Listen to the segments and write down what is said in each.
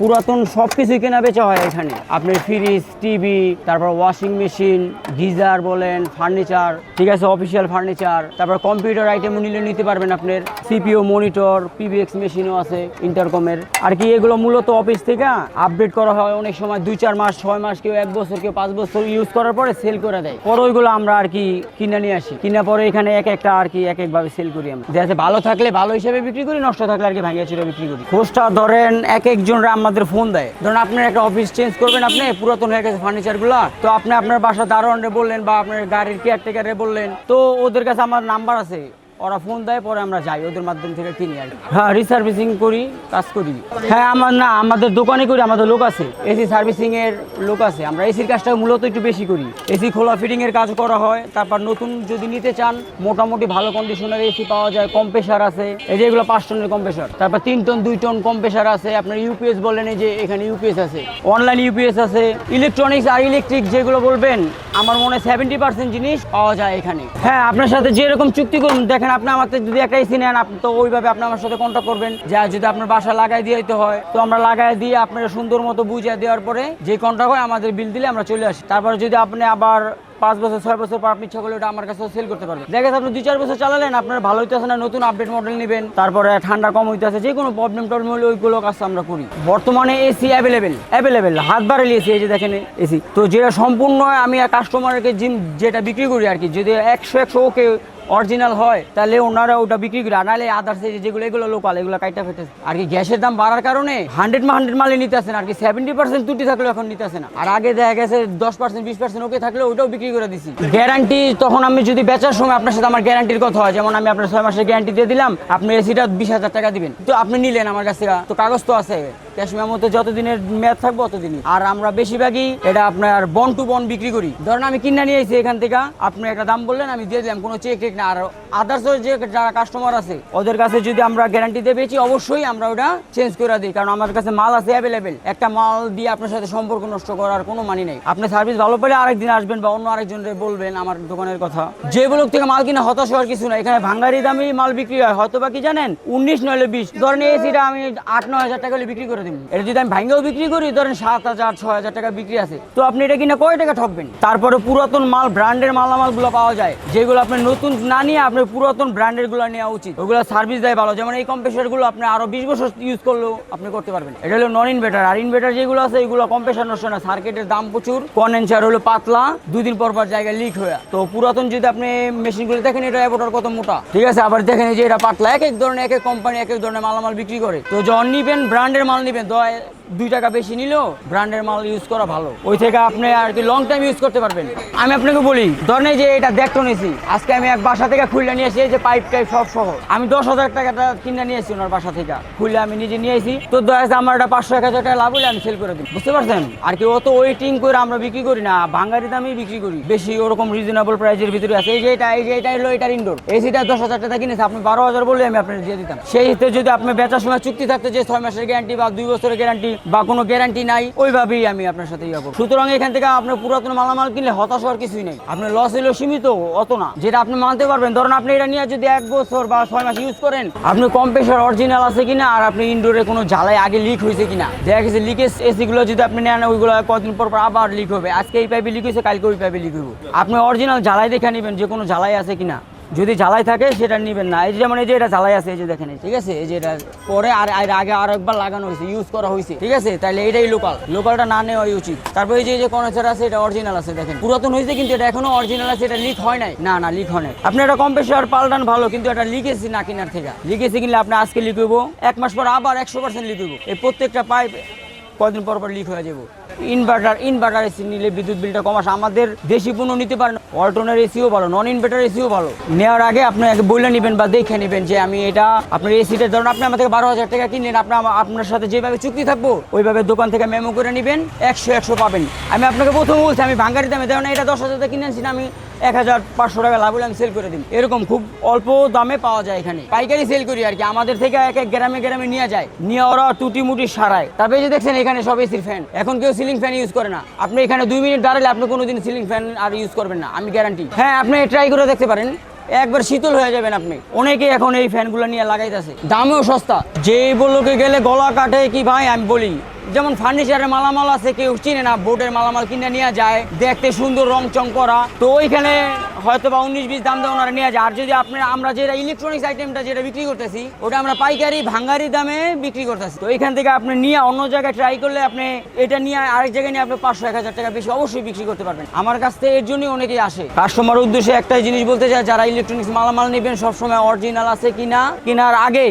পুরাতন সব কিছুই কেনা বেচা হয় এখানে। আপনি ফ্রিজ টিভি তারপর ওয়াশিং মেশিন গিজার বলেন ফার্নিচার ঠিক আছে অফিসিয়াল ফার্নিচার তারপর কম্পিউটার আইটেমও নিলে নিতে পারবেন আপনার। সিপিও মনিটর পিভিএক্স মেশিনও আছে ইন্টারকমের আর কি এগুলো মূলত অফিস থেকে আপডেট করা হয় অনেক সময়, দুই চার মাস, ছয় মাস, কেউ এক বছর, কেউ পাঁচ বছর ইউজ করার পরে সেল করে দেয়। পরে ওইগুলো আমরা আর কি কিনে নিয়ে আসি। কিনা পরে এখানে এক একটা আর কি এক একভাবে সেল করি আমরা। যাচ্ছে ভালো থাকলে ভালো হিসেবে বিক্রি করি, নষ্ট থাকলে আর কি ভাঙিয়ে চুরে বিক্রি করি। খোঁজটা ধরেন এক একজন একজনরা আমাদের ফোন দেয়। ধরুন আপনার একটা অফিস চেঞ্জ করবেন আপনি, পুরাতন হয়ে গেছে ফার্নিচারগুলো তো আপনি আপনার বাসা দারোয়ানরে বললেন বা আপনার গাড়ির কেয়ারটেকারে বললেন, তো ওদের কাছে আমার নাম্বার আছে। ওরা ফোন দেয় পরে আমরা যাই ওদের মাধ্যম থেকে কিনি আর হ্যাঁ রিসার্ভিসিং করি কাজ করি। হ্যাঁ আমার না আমাদের দোকানে করি আমাদের লোক আছে। এসি সার্ভিসিং এর লোক আছে। আমরা এসির কাজটা মূলত একটু বেশি করি। এসি খোলা ফিটিং এর কাজ করা হয়। তারপর নতুন যদি নিতে চান মোটামুটি ভালো কন্ডিশনের এসি পাওয়া যায়। কম্প্রেসার আছে। এই যে এগুলো পাঁচ টনের কম্প্রেসার তারপর তিন টন দুই টন কম্প্রেসার আছে। আপনার ইউপিএস বলেন এই যে এখানে ইউপিএস আছে। অনলাইন ইউপিএস আছে। ইলেকট্রনিক্স আর ইলেকট্রিক যেগুলো বলবেন আমার মনে হয় সেভেন্টি পার্সেন্ট জিনিস পাওয়া যায় এখানে। হ্যাঁ আপনার সাথে যেরকম চুক্তি করুন দেখেন আপনি আমার যদি একটা এসি নেন, আপনি তো ওইভাবে আপনি আমার সাথে কন্ট্যাক্ট করবেন। যা যদি আপনার বাসা লাগাই দিয়ে হয়। তো আমরা লাগাই দিয়ে আপনার সুন্দর মতো বুঝিয়ে দেওয়ার পরে যে কন্ট্রাক্ট হয়, আমাদের বিল দিলে আমরা চলে আসি। তারপরে যদি আপনি আবার পাঁচ বছর, ছয় বছর পর আপনি ইচ্ছা করলে ওটা আমার কাছে সেল করতে পারবেন। দেখা যাচ্ছে আপনি দুই, চার বছর চালালেন, আপনার ভালো হইতেছে না, নতুন আপডেট মডেল নেবেন। তারপরে ঠান্ডা কম হইতেছে, যে কোনো প্রবলেম টবলেম হলে ওইগুলো কাজ আমরা করি। বর্তমানে এসি অ্যাভেলেবেল অ্যাভেলেবেল হাত বাড়ালি এসি এই যে দেখেন এসি তো যেটা সম্পূর্ণ আমি কাস্টমারকে জিম যেটা বিক্রি করি আর কি, যদি একশো একশো ওকে অরিজিনাল হয়, তাহলে ওনারা ওটা বিক্রি করে নাহলে আদার্স যেগুলো, এগুলো লোকাল, এগুলো কাইটা ফেটেছে। আর কি গ্যাসের দাম বাড়ার কারণে হান্ড্রেড মা হান্ড্রেড মালে নিতে আসেন আর কি সেভেন্টি পার্সেন্ট ত্রুটি থাকলেও এখন নিতে আসে না। আর আগে দেখা গেছে দশ পার্সেন্ট বিশ পার্সেন্ট ওকে থাকলে ওটাও বিক্রি করে দিছি। গ্যারান্টি তখন আমি যদি বেচার সময় আপনার সাথে আমার গ্যারান্টির কথা হয়, যেমন আমি আপনার ছয় মাসের গ্যারান্টি দিয়ে দিলাম, আপনি এসিটা বিশ হাজার টাকা দিবেন। তো আপনি নিলেন আমার কাছ তো কাগজ তো আছে। ক্যাশ মেমোতে যতদিনের মেয়াদ থাকব ততদিনই আর আমরা বেশিরভাগই এটা আপনার বন টু বন বিক্রি করি। ধরেন আমি কিনা নিয়ে এসেছি এখান থেকে, আপনি একটা দাম বললেন, আমি দিয়ে দিলাম, কোনো চেক টেক না। আর আদার্স যে যারা কাস্টমার আছে, ওদের কাছে যদি আমরা গ্যারান্টি দিয়ে পেয়েছি, অবশ্যই আমরা ওটা চেঞ্জ করে দিই। কারণ আমার কাছে মাল আছে অ্যাভেলেবেল একটা মাল দিয়ে আপনার সাথে সম্পর্ক নষ্ট করার কোনো মানি নেই। আপনি সার্ভিস ভালো পেলে আরেকদিন আসবেন বা অন্য আরেকজনের বলবেন আমার দোকানের কথা। যে ব্লক থেকে মাল কিনা হতাশ হওয়ার কিছু না এখানে ভাঙ্গারি দামি মাল বিক্রি হয়। হয়তো বা কি জানেন? উনিশ নইলে বিশ। ধরেন এসিটা আমি আট, নয় হাজার টাকা বিক্রি করে দিন এটা যদি আমি বিক্রি করি, ধরেন সাত হাজার, ছয় হাজার টাকা বিক্রি আছে। তো আপনি এটা কিনা কয় টাকা ঠকবেন? তারপরে পুরাতন মাল, ব্র্যান্ডের মালামালগুলো পাওয়া যায়। যেগুলো নতুন না নিয়ে আপনি পুরাতন ব্র্যান্ডেরগুলো নেওয়া উচিত। ওগুলো সার্ভিস দেয় ভালো। যেমন এই আপনি আরও বিশ বছর ইউজ করলেও আপনি করতে পারবেন। এটা হলো নন ইনভার্টার আর ইনভার্টার যেগুলো আছে, এগুলো নষ্ট না। সার্কিটের দাম প্রচুর। কন্ডেন্সার হলো পাতলা। দুই দিন পর পর জায়গায় লিক হয়ে। তো পুরাতন যদি আপনি মেশিনগুলো দেখেন, এটা কত মোটা? ঠিক আছে? আবার দেখেন যে এটা পাতলা। এক এক ধরনের, এক এক কোম্পানি এক এক ধরনের মালামাল বিক্রি করে। তো যখন নিবেন, ব্র্যান্ডের মাল নিবেন তো দুই টাকা বেশি নিলেও ব্র্যান্ডের মাল ইউজ করা ভালো। ওই থেকে আপনি আর কি লং টাইম ইউজ করতে পারবেন। আমি আপনাকে বলি, ধরেন যে এটা দেখতো নিয়েছি আজকে আমি এক বাসা থেকে খুললে নিয়ে এসেছি যে পাইপ টাইপ সব সহ। আমি দশ হাজার টাকাটা কিনে নিয়ে এসেছি ওনার বাসা থেকে। খুললে আমি নিজে নিয়ে এসেছি তো যাচ্ছে আমার এটা পাঁচশো, এক হাজার টাকা লাভ হলে আমি সেল করে দিই বুঝতে পারছেন? আর কি অত ওয়েটিং করে আমরা বিক্রি করি না, ভাঙ্গারি দামেই বিক্রি করি। বেশি ওরকম রিজনেবল প্রাইসের ভিতরে আছে। এই যে এটা, এই যে এটা হলো এটার ইনডোর এসিটা দশ হাজার টাকা কিনেছে, আপনি বারো হাজার বললে আমি আপনার দিয়ে দিতাম। সেই হিসেবে যদি আপনি বেচার সময় চুক্তি থাকতে যে ছয় মাসের গ্যারান্টি বা দুই বছরের গ্যারান্টি বা কোনো গ্যারান্টি নাই, ওইভাবেই আমি আপনার সাথে ইয়ে করব। সুতরাং এখান থেকে আপনার পুরাতন মালামাল কিনলে হতাশ হওয়ার কিছুই নেই। আপনার লস হলেও সীমিত, অত না। যেটা আপনি মানতে পারবেন, ধরুন আপনি এটা নিয়ে যদি এক বছর বা ছয় মাস ইউজ করেন, আপনি কম্প্রেসার অরিজিনাল আছে কিনা আর আপনি ইনডোরে কোনো জ্বালাই আগে লিক হয়েছে কিনা। দেখা গেছে লিকেজ এসি গুলো যদি আপনি নেন, ওইগুলো কদিন পর পর আবার লিক হবে। আজকে এই পাইপে লিক হয়েছে, কালকে ওই পাইপে লিক হইব। আপনি অরিজিনাল জ্বালাই দেখে নেবেন যে কোনো জ্বালাই আছে কিনা। যদি জ্বালাই থাকে, সেটা নেবেন না। এই যেমন এই যে এটা জ্বালাই আছে, এই যে দেখেন, ঠিক আছে? এই যে এটা পরে আর আর আগে আর একবার লাগানো হয়েছে ইউজ করা হয়েছে, ঠিক আছে? তাহলে এটাই লোকাল লোকালটা না নেওয়াই উচিত। তারপর এই যে যে কনেচার আছে, এটা অরিজিনাল আছে, দেখেন। পুরাতন হয়েছে কিন্তু এটা এখনও অরিজিনাল আছে, এটা লিক হয় নাই। না না লিক হয় নাই। আপনি এটা কম্প্রেসার পাল্টান ভালো, কিন্তু এটা লিকেছি না কেনার থেকে। লিকেছি কিনলে আপনি আজকে লিক হইব, এক মাস পর আবার একশো পার্সেন্ট লিক হইব। এই প্রত্যেকটা পাইপ কদিন পর পর লিক হয়ে যাব ইনভার্টার ইনভার্টার এসি নিলে বিদ্যুৎ বিলটা কম আসে। আমাদের দেশি পণ্য নিতে পারেন, অল্টনের এসিও ভালো নন ইনভার্টার এসিও ভালো। নেওয়ার আগে আপনি আগে বলে নেবেন বা দেখে নেবেন যে আমি এটা, আপনার এসিটা, ধরুন আপনি আমাদের বারো হাজার টাকা কিনলেন আপনার আপনার সাথে যেভাবে চুক্তি থাকব, ওইভাবে দোকান থেকে মেমো করে নেবেন, একশো একশো পাবেন। আমি আপনাকে প্রথম বলছি, আমি ভাঙ্গারি দামে ধরুন এটা দশ হাজার কিনে আনছি না, আমি এক হাজার পাঁচশো টাকা লাভ হলে সেল করে দিই এরকম খুব অল্প দামে পাওয়া যায় এখানে। পাইকারি সেল করি আর কি। আমাদের থেকে এক এক গ্রামে গ্রামে নিয়ে যায়। নিয়ে ওরা টুটি মুটি সারায়। তারপরে যে দেখছেন এখানে সব এসির ফ্যান এখন কেউ সিলিং ফ্যান ইউজ করে না। আপনি এখানে দুই মিনিট দাঁড়ালে আপনি কোনোদিন সিলিং ফ্যান আর ইউজ করবেন না। আমি গ্যারান্টি হ্যাঁ আপনি ট্রাই করে দেখতে পারেন। একবার শীতল হয়ে যাবেন আপনি। অনেকে এখন এই ফ্যানগুলো নিয়ে লাগাইতেছে। দামেও সস্তা। যে বললোকে গেলে গলা কাটে কি ভাই? আমি বলি। যেমন ফার্নিচারের মালামাল আছে, কেউ চিনে না বোর্ডের মালামাল কিনে নিয়ে যায়, দেখতে সুন্দর রং চং করা তো ওইখানে হয়তো বা উনিশ বিশ দাম দিয়ে ওনারা নিয়ে যায়। আর যদি আপনার আমরা যেটা ইলেকট্রনিক্স আইটেমটা যেটা বিক্রি করতেছি, ওটা আমরা পাইকারি, ভাঙ্গারি দামে বিক্রি করতেছি। তো এখান থেকে আপনি নিয়ে অন্য জায়গায় ট্রাই করলে আপনি এটা নিয়ে আরেক জায়গায় নিয়ে আপনি পাঁচশো, এক হাজার টাকা বেশি অবশ্যই বিক্রি করতে পারবেন। আমার কাছ থেকে এর জন্যই অনেকেই আসে। কাস্টমার উদ্দেশ্যে একটাই জিনিস বলতে চাই যারা ইলেকট্রনিক্স মালামাল নেবেন সবসময় অরিজিনাল আছে কিনা, কেনার আগে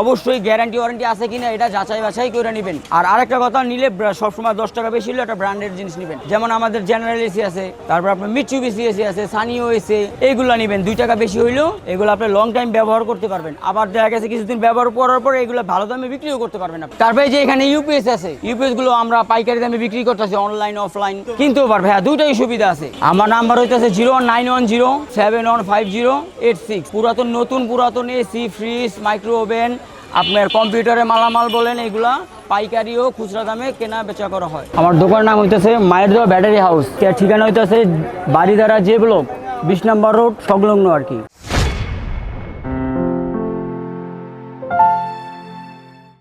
অবশ্যই গ্যারান্টি ওয়ারেন্টি আছে কিনা এটা যাচাই বাছাই করে নেবেন। আর আরেকটা কথা, নিলে সবসময় দশ টাকা বেশি হলে একটা ব্র্যান্ডের জিনিস নেবেন। যেমন আমাদের জেনারেল এসি আছে, তারপর আপনার মিচু বিসি এসি আছে সানিও এসে এইগুলো নেবেন। দুই টাকা বেশি হইলেও এগুলো আপনি লং টাইম ব্যবহার করতে পারবেন। আবার দেখা গেছে কিছুদিন ব্যবহার করার পর এগুলো ভালো দামে বিক্রিও করতে পারবেন আপনি। তারপরে যে এখানে ইউপিএস আছে ইউপিএসগুলো আমরা পাইকারি দামে বিক্রি করতেছি অনলাইন অফলাইন কিনতেও পারবে হ্যাঁ দুইটাই সুবিধা আছে। আমার নাম্বার হইতেছে zero nine one zero seven one five zero eight six পুরাতন, নতুন পুরাতন এসি ফ্রিজ মাইক্রো ওভেন আপনার কম্পিউটারে মালামাল বলেন, এগুলা পাইকারি ও খুচরা দামে কেনা বেচা করা হয়। আমার দোকানের নাম হইতেছে মায়ের দোয়া ব্যাটারি হাউস। ঠিকানা হইতেছে বাড়িধারা যে ব্লক, বিশ নম্বর রোড, সংলগ্ন আর কি।